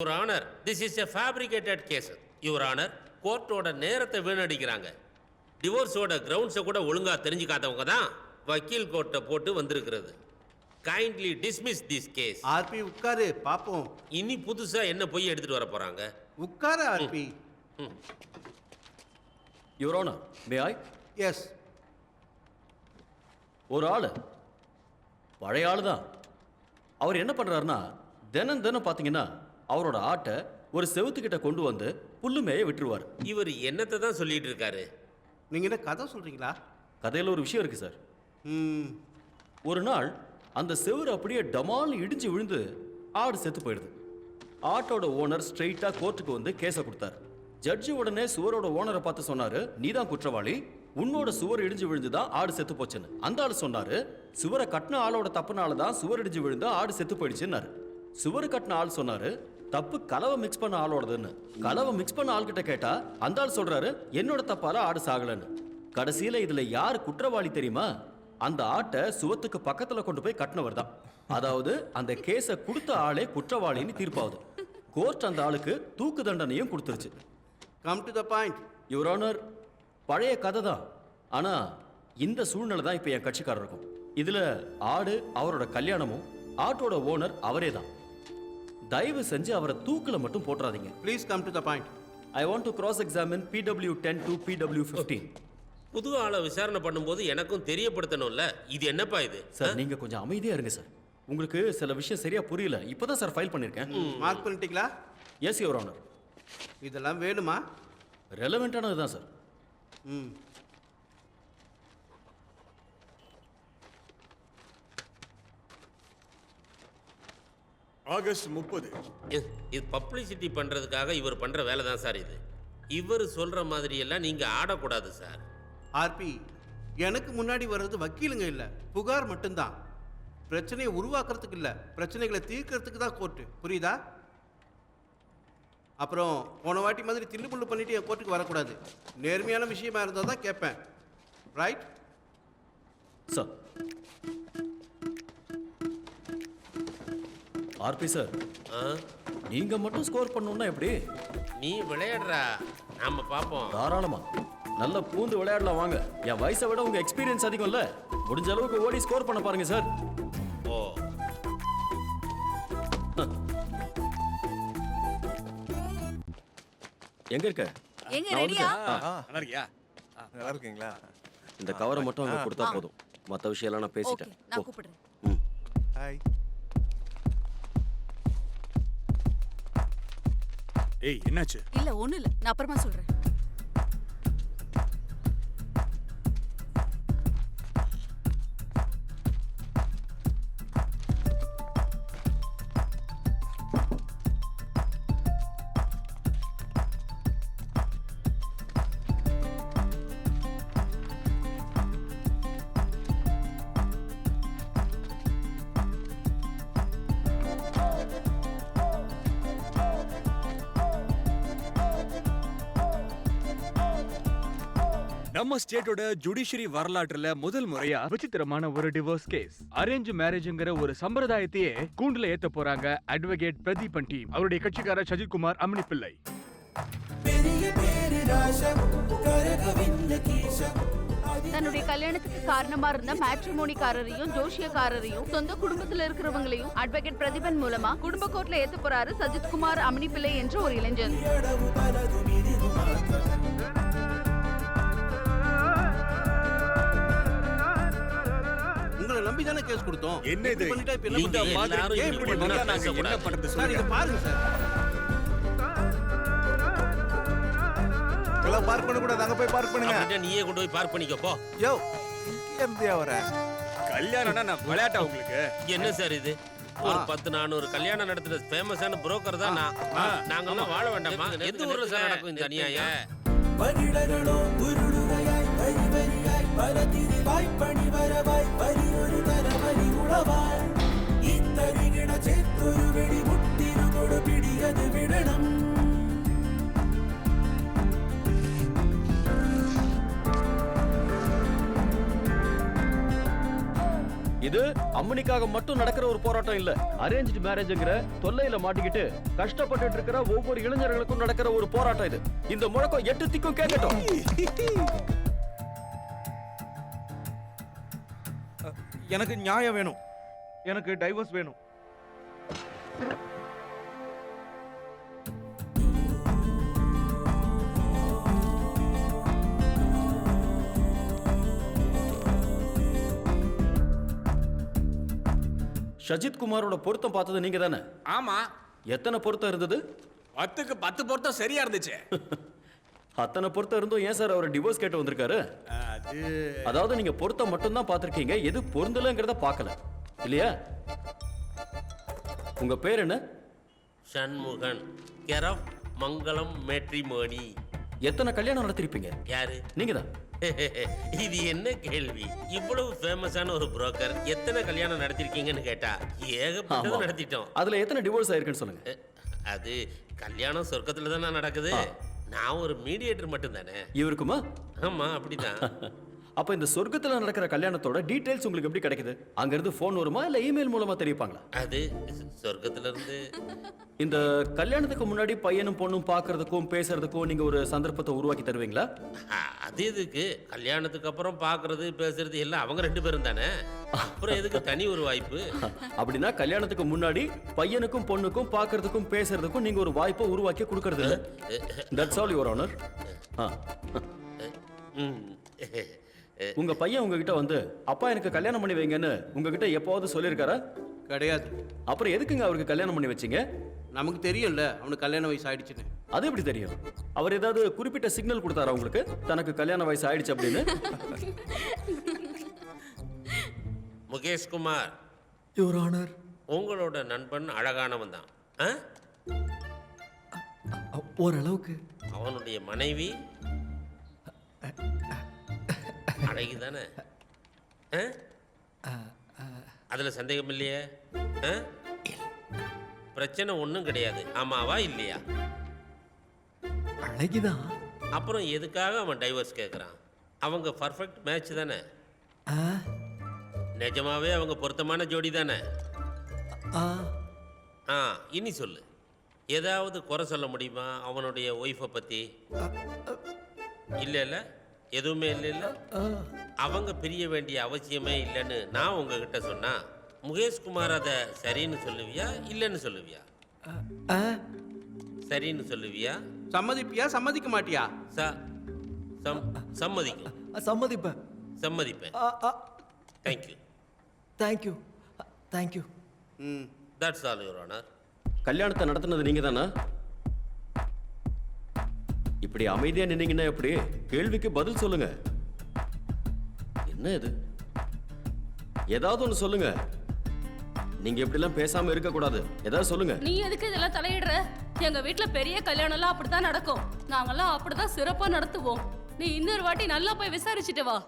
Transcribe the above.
Your honour this is a fabricated case your honour கோர்ட்டோட நேரத்தை வீணடிக்கிறாங்க. டிவோர்ஸோட கிரவுண்ட்ஸை கூட ஒழுங்கா தெரிஞ்சுக்காதவங்க தான் வக்கீல் கோர்ட்டை போட்டு வந்திருக்கிறது. Kindly dismiss this case R P உட்காரு பாப்போம். இனி புதுசா என்ன பொய் எடுத்துட்டு வர போறாங்க? உட்காரு R P your honour may. I yes ஒரு ஆள். பழைய ஆள் தான் அவர் என்ன பண்ணுறாருன்னா தினம் தினம் பார்த்தீங்கன்னா அவரோட ஆட்டை ஒரு செவுத்துக்கிட்ட கொண்டு வந்து புல்லு மேய விட்டுருவார். இவர் என்னத்தை தான் சொல்லிட்டு இருக்காரு நீங்க என்ன கதை சொல்றீங்களா? கதையில் ஒரு விஷயம் இருக்குது சார். ம். ஒரு நாள் அந்த செவுரு அப்படியே டமால்னு இடிஞ்சு விழுந்து ஆடு செத்து போயிடுது. ஆட்டோட ஓனர் ஸ்ட்ரெயிட்டாக கோர்ட்டுக்கு வந்து கேஸை கொடுத்தாரு. ஜட்ஜி உடனே சுவரோட ஓனரை பார்த்து சொன்னாரு நீதான் குற்றவாளி. உன்னோட சுவர் இடிஞ்சு விழுந்து தான் ஆடு செத்து போச்சுன்னு. அந்த ஆள் சொன்னாரு சுவரை கட்டின ஆளோட தப்புனால தான் சுவர் இடிஞ்சு விழுந்து ஆடு செத்து போயிடுச்சுன்னாரு. சுவர் கட்டின ஆள் சொன்னாரு தப்பு கலவை மிக்ஸ் பண்ண ஆளோடதுன்னு. கலவை மிக்ஸ் பண்ண ஆள்கிட்ட கேட்டா அந்த ஆள் சொல்றாரு என்னோட தப்பால ஆடு சாகலன்னு. கடைசியில இதுல யார் குற்றவாளி தெரியுமா? அந்த ஆட்டை சுவத்துக்கு பக்கத்துல கொண்டு போய் கட்டினவர் தான். அதாவது அந்த கேஸை கொடுத்த ஆளே குற்றவாளின்னு தீர்ப்பாகுது கோர்ட் அந்த ஆளுக்கு தூக்கு தண்டனையும் கொடுத்துருச்சு. Come to the point your honour பழைய கதை தான். ஆனா இந்த சூழ்நிலை தான் இப்போ என் கட்சிக்காரருக்கும். இதுல ஆடு அவரோட கல்யாணமும் ஆட்டோட ஓனர் அவரே தான். தயவு செஞ்சு அவரை தூக்கில் மட்டும் போட்டுறாதீங்க. Please come to the point I want to cross examine P W ten to P W fifteen புது ஆளை விசாரணை பண்ணும்போது எனக்கும் தெரியப்படுத்தணும்ல? இது என்னப்பா இது? சார் நீங்க கொஞ்சம் அமைதியா இருங்க சார் உங்களுக்கு சில விஷயம் சரியா புரியல. இப்பதான் சார் ஃபைல் பண்ணிருக்கேன். மார்க் பண்ணிட்டீங்களா? எஸ் யுவர் ஆனர் இதெல்லாம் வேணுமா? ரெலவெண்ட்டானது தான் சார் ம். ஆகஸ்ட் முப்பது. இது இது பப்ளிசிட்டி பண்றதுக்காக இவர் பண்ற வேலை தான் சார் இது. இவர் சொல்ற மாதிரி எல்லாம் நீங்க ஆடக்கூடாது சார். ஆர்பி எனக்கு முன்னாடி வர்றது வக்கீலுங்க இல்லை. புகார் மட்டும்தான். பிரச்சனையை உருவாக்குறதுக்கு இல்லை. பிரச்சனைகளை தீர்க்கறதுக்கு தான் கோர்ட்டு. புரியுதா? அப்புறம் போன வாட்டி மாதிரி தில்லு முள்ளு பண்ணிட்டு என் கோர்ட்டுக்கு வரக்கூடாது. நேர்மையான விஷயமா இருந்தால் தான் கேட்பேன். Right sir R P sir. ஆ? நீங்க மட்டும் ஸ்கோர் பண்ணணும்னா எப்படி? நீ விளையாடுறா. நாம பார்ப்போம் தாராளமா. நல்ல பூந்து விளையாடலாம் வாங்க. என் வயசை விட உங்க எக்ஸ்பீரியன்ஸ் அதிகம்ல. முடிஞ்ச அளவுக்கு ஓடி ஸ்கோர் பண்ண பாருங்க சார். ஓ. எங்க இருக்க? எங்க ரெடியா. நல்லா இருக்கியா? நல்லா இருக்கீங்களா? இந்த கவரை மட்டும் அங்க கொடுத்தா போதும். மத்த விஷயம் எல்லாம் நான் ஓகே பேசிட்டேன் நான். கூப்பிடுறேன். ம். ஹாய் ஏய் என்னாச்சு? இல்ல ஒண்ணு இல்ல. நான் அப்புறமா சொல்றேன். நம்ம ஸ்டேட்டோட ஜுடிஷியரி வரலாற்றுல முதல் முறையா விசித்திரமான ஒரு டிவோர்ஸ் கேஸ் அரேஞ்ச் மேரேஜ்ங்கிற ஒரு சம்பிரதாயத்தையே கூண்டுல ஏத்த போறாங்க அட்வொகேட் பிரதீபன் டீம் அவருடைய கட்சிக்காரர் சஜித்குமார் அம்னி பிள்ளை தன்னுடைய கல்யாணத்துக்கு காரணமா இருந்த மேட்ரிமோனிக்காரரையும் ஜோஷியக்காரரையும் சொந்த குடும்பத்துல இருக்கிறவங்களையும் அட்வொகேட் பிரதிபன் மூலமா குடும்ப கோர்ட்ல ஏத்த போறாரு சஜித்குமார் அம்னி பிள்ளை என்ற ஒரு இளைஞன் உங்களை நம்பி தானே கேஸ் கொடுத்தோம். என்ன இது? இப்படி பண்ணிட்டா இப்ப என்ன நீங்க பண்றது? மாதிரி எல்லாரும் ஏன் இப்படி இப்படி பண்ணா பண்ணா நாங்க என்ன பேசக்கூடாது. பண்றது சார் இதை பாருங்க சார். பார்க் பண்ண கூடாது அங்க போய் பார்க் பண்ணுங்க. அப்படின்னா நீயே கொண்டு போய் பார்க் பண்ணிக்கோ போ. யோ இங்க இருந்தியா வர? கல்யாணம்னா நான் விளையாட்டா உங்களுக்கு? என்ன சார் இது? ஒரு பத்து நானூறு கல்யாணம் நடத்துற ஃபேமஸான புரோக்கர் தான் நான். நாங்கெல்லாம் வாழ வேண்டாமா? எந்த ஊர்ல சார் நடக்கும் இந்த அநியாயம்? இது அம்மனிக்காக மட்டும் நடக்கிற ஒரு போராட்டம் இல்ல. அரேஞ்ச்டு மேரேஜ்ங்கிற தொல்லையில மாட்டிக்கிட்டு கஷ்டப்பட்டுட்டு இருக்கிற ஒவ்வொரு இளைஞர்களுக்கும் நடக்கிற ஒரு போராட்டம் இது. இந்த முழக்கம் எட்டு திக்கும் கேட்கட்டும். எனக்கு நியாயம் வேணும். எனக்கு டைவர்ஸ் வேணும். ஷஜித் குமாரோட பொருத்தம் பார்த்தது நீங்க தானே ஆமா. எத்தனை பொருத்தம் இருந்தது? பத்துக்கு பத்து பொருத்தம் சரியா இருந்துச்சு. அத்தனை பொருத்தம் இருந்தும் ஏன் சார் அவர் டிவோர்ஸ் கேட்டு வந்திருக்காரு? அது அதாவது நீங்க பொருத்தம் மட்டும்தான் பார்த்திருக்கீங்க எது பொருந்தலங்கிறத பார்க்கல. இல்லையா? உங்க பேர் என்ன? சண்முகன். கெரப் மங்களம் மேட்ரிமோனி. எத்தனை கல்யாணம் நடத்திருப்பீங்க? யாரு? நீங்க தான் இது என்ன கேள்வி? இவ்வளவு ஃபேமஸான ஒரு புரோக்கர் எத்தனை கல்யாணம் நடத்திருக்கீங்கன்னு கேட்டா ஏகப்பட்டது நடத்திட்டோம். அதுல எத்தனை டிவோர்ஸ் ஆயிருக்குன்னு சொல்லுங்க. அது கல்யாணம் சொர்க்கத்துல தானே நடக்குது. நான் ஒரு மீடியேட்டர் மட்டும் தானே இவருக்குமா? ஆமா அப்படிதான். அப்ப இந்த சொர்க்கத்துல நடக்கிற கல்யாணத்தோட டீடைல்ஸ் உங்களுக்கு எப்படி கிடைக்குது? அங்க இருந்து போன் வருமா இல்ல இமெயில் மூலமா தெரிவிப்பாங்களா? அது சொர்க்கத்துல இருந்து இந்த கல்யாணத்துக்கு முன்னாடி பையனும் பொண்ணும் பார்க்கறதுக்கும் பேசுறதுக்கும் நீங்க ஒரு சந்தர்ப்பத்தை உருவாக்கி தருவீங்களா? அது எதுக்கு? கல்யாணத்துக்கு அப்புறம் பாக்குறது பேசுறது எல்லாம் அவங்க ரெண்டு பேரும் தானே? அப்புறம் எதுக்கு தனி ஒரு வாய்ப்பு? அப்படின்னா கல்யாணத்துக்கு முன்னாடி பையனுக்கும் பொண்ணுக்கும் பார்க்கறதுக்கும் பேசுறதுக்கும் நீங்க ஒரு வாய்ப்பை உருவாக்கி கொடுக்கறது தட்ஸ் ஆல் யுவர் ஆனர் ம். உங்க பையன் உங்ககிட்ட வந்து அப்பா எனக்கு கல்யாணம் பண்ணி வைங்கன்னு உங்ககிட்ட எப்போவாவது சொல்லியிருக்காரா? கிடையாது. அப்புறம் எதுக்குங்க அவருக்கு கல்யாணம் பண்ணி வச்சீங்க? நமக்கு தெரியும்ல அவனுக்கு கல்யாண வயசு ஆயிடுச்சுன்னு. அது எப்படி தெரியும்? அவர் ஏதாவது குறிப்பிட்ட சிக்னல் கொடுத்தாரா உங்களுக்கு? தனக்கு கல்யாண வயசு ஆயிடுச்சு அப்படின்னு. முகேஷ் குமார். யுவர் ஆனர் உங்களோட நண்பன் அழகானவன் தான்? ஓரளவுக்கு அவனுடைய மனைவி? அழகிதானே ஆ? அதுல சந்தேகம் இல்லையே? பிரச்சனை ஒன்றும் கிடையாது. ஆமாவா இல்லையா? அழகிதான் அப்புறம் எதுக்காக அவன் டைவர்ஸ் கேட்குறான் அவங்க பர்ஃபெக்ட் மேட்ச் தானே? நிஜமாவே அவங்க பொருத்தமான ஜோடி தானே? ஆ. இனி சொல்லு. ஏதாவது குறை சொல்ல முடியுமா அவனுடைய ஒய்ஃபை பற்றி இல்லை இல்லை எதுவுமே இல்லை இல்லை அவங்க பிரிய வேண்டிய அவசியமே இல்லைன்னு நான் உங்ககிட்ட சொன்னா முகேஷ்குமார் அதை சரின்னு சொல்லுவியா இல்லைன்னு சொல்லுவியா? சரின்னு சொல்லுவியா? சம்மதிப்பியா சம்மதிக்க மாட்டியா? ச சம் சம்மதிக்கும். சம்மதிப்பேன். சம்மதிப்பேன். Thank you thank you thank you ம். தட்ஸ் ஆல் யுவர் ஆனர் கல்யாணத்தை நடத்துனது நீங்க தானே இப்படி அமைதியா நின்னீங்கன்னா எப்படி? கேள்விக்கு பதில் சொல்லுங்க. என்ன இது? ஏதாவது ஒன்று சொல்லுங்க. நீங்க இப்படிலாம் பேசாம இருக்க கூடாது ஏதாவது சொல்லுங்க. நீ எதுக்கு இதெல்லாம் தலையிடுற? எங்க வீட்ல பெரிய கல்யாணம்லாம் அப்படித்தான் நடக்கும். நாங்கெல்லாம் அப்படிதான் சிறப்பா நடத்துவோம். நீ இன்னொரு வாட்டி நல்லா போய் விசாரிச்சுட்டு வா.